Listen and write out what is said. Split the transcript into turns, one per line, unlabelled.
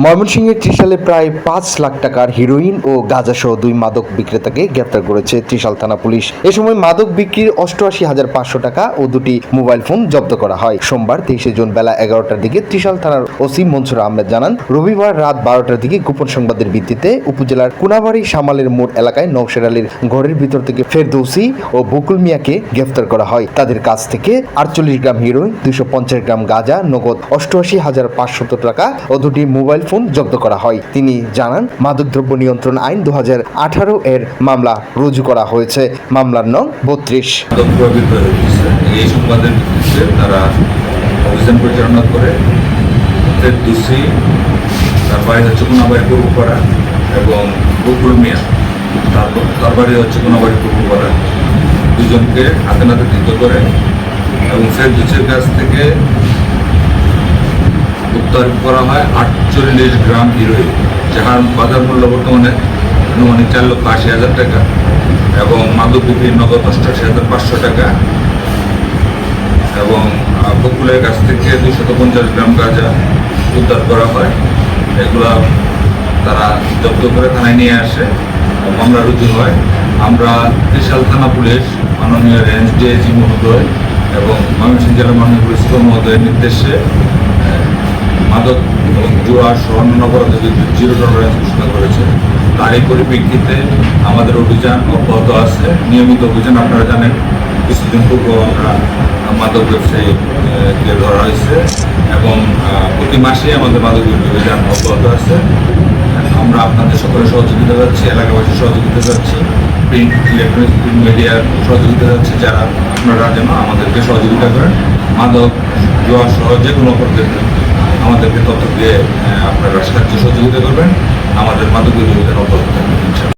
ময়মনসিংহের ত্রিশালে প্রায় পাঁচ লাখ টাকার হিরোইন ও গাঁজাসহ দুই মাদক বিক্রেতাকে গ্রেপ্তার করেছে ত্রিশাল থানা পুলিশ। এ সময় মাদক বিক্রির অষ্টআশি হাজার পাঁচশো টাকা ও দুটি মোবাইল ফোন জব্দ করা হয়। সোমবার তেইশে জুন বেলা এগারোটার দিকে ত্রিশাল থানার ওসি মনসুর আহমেদ জানান, রবিবার রাত বারোটার দিকে গোপন সংবাদের ভিত্তিতে উপজেলার কুনাবাড়ি সামালের মোড় এলাকায় নৌশের আলীর ঘরের ভিতর থেকে ফেরদৌসি ও বকুল মিয়াকে গ্রেফতার করা হয়। তাদের কাছ থেকে আটচল্লিশ গ্রাম হিরোইন, দুইশো পঞ্চাশ গ্রাম গাঁজা, নগদ অষ্টআশি হাজার পাঁচশত টাকা ও দুটি মোবাইল ফোন জব্দ করা হয়। তিনি জানান, মাদকদ্রব্য নিয়ন্ত্রণ আইন দু হাজার আঠারো এর মামলা রুজু করা হয়েছে। মামলার নং বত্রিশ।
এই তারা পরিচালনা করে। এবং মিয়া। তারপর তার বাড়ি হচ্ছে কোনাবাড়ি পূর্বপাড়া। দুজনকে হাতে নাতে করে এবং ফের দুচের কাছ থেকে উদ্ধার করা হয় আটচল্লিশ গ্রাম হিরোইন, যাহার বাজার মূল্য বর্তমানে আনুমানিক চার লক্ষ আশি হাজার টাকা এবং মাদক বিক্রির নগদ অষ্টাশি হাজার পাঁচশো টাকা এবং বকুলের কাছ থেকে দুশত পঞ্চাশ গ্রাম গাঁজা উদ্ধার করা হয়। এগুলা তারা জব্দ করে থানায় নিয়ে আসে মামলা রুজু হয়। আমরা বিশাল থানা পুলিশ, মাননীয় রেঞ্জ ডিআইজি মহোদয় এবং ময়মনসিংহ জেলা মাননীয় পুলিশ মহোদয়ের নির্দেশে মাদক এবং জুয়া সহ অন্যান্য জিরো টলারেন্স ঘোষণা করেছে। তারই পরিপ্রেক্ষিতে আমাদের অভিযান অব্যাহত আছে। নিয়মিত অভিযান আপনারা জানেন, কিছুদিন পূর্বে আমরা মাদক ব্যবসায়ীকে ধরা হয়েছে এবং প্রতি মাসে আমাদের মাদক অভিযান অব্যাহত আছে। আমরা আপনাদের সকলের সহযোগিতা যাচ্ছি এলাকাবাসীর সহযোগিতা যাচ্ছি প্রিন্ট ইলেকট্রনিক্স প্রিন্ট মিডিয়ার সহযোগিতা যাচ্ছে যারা আপনারা যেন আমাদেরকে সহযোগিতা করেন। মাদক, জোয়া সহ যে কোনো অপরাধের আমাদেরকে তথ্য দিয়ে আপনারা সাহায্য সহযোগিতা করবেন আমাদের মাদক বিরোধী অভিযান অব্যাহত থাকবে।